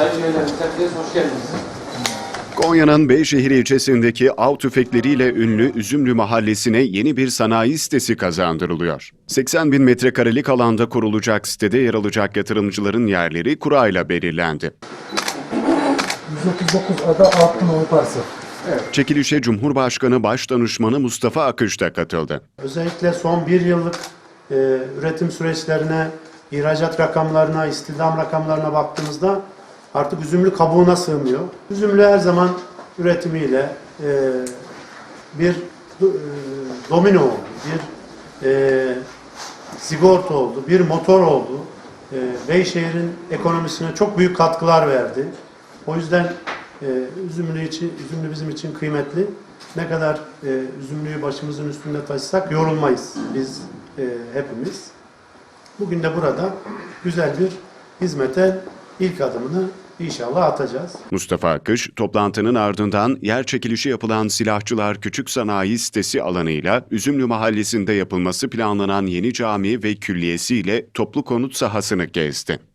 Sayın hoş geldiniz. Konya'nın Beyşehir ilçesindeki av tüfekleriyle ünlü Üzümlü Mahallesi'ne yeni bir sanayi sitesi kazandırılıyor. 80 bin metrekarelik alanda kurulacak sitede yer alacak yatırımcıların yerleri kurayla belirlendi. 139 ada Altınoluk parsel. Çekilişe Cumhurbaşkanı Başdanışmanı Mustafa Akış da katıldı. Özellikle son bir yıllık e, üretim süreçlerine, ihracat rakamlarına, istihdam rakamlarına baktığımızda artık üzümlü kabuğuna sığmıyor. Üzümlü her zaman üretimiyle e, bir e, domino oldu, bir e, sigorta oldu, bir motor oldu. E, Beyşehir'in ekonomisine çok büyük katkılar verdi. O yüzden e, üzümlü için, üzümlü bizim için kıymetli. Ne kadar e, üzümlüyü başımızın üstünde taşısak yorulmayız biz e, hepimiz. Bugün de burada güzel bir hizmete ilk adımını inşallah atacağız. Mustafa Akış, toplantının ardından yer çekilişi yapılan Silahçılar Küçük Sanayi Sitesi alanıyla Üzümlü Mahallesi'nde yapılması planlanan yeni cami ve külliyesiyle toplu konut sahasını gezdi.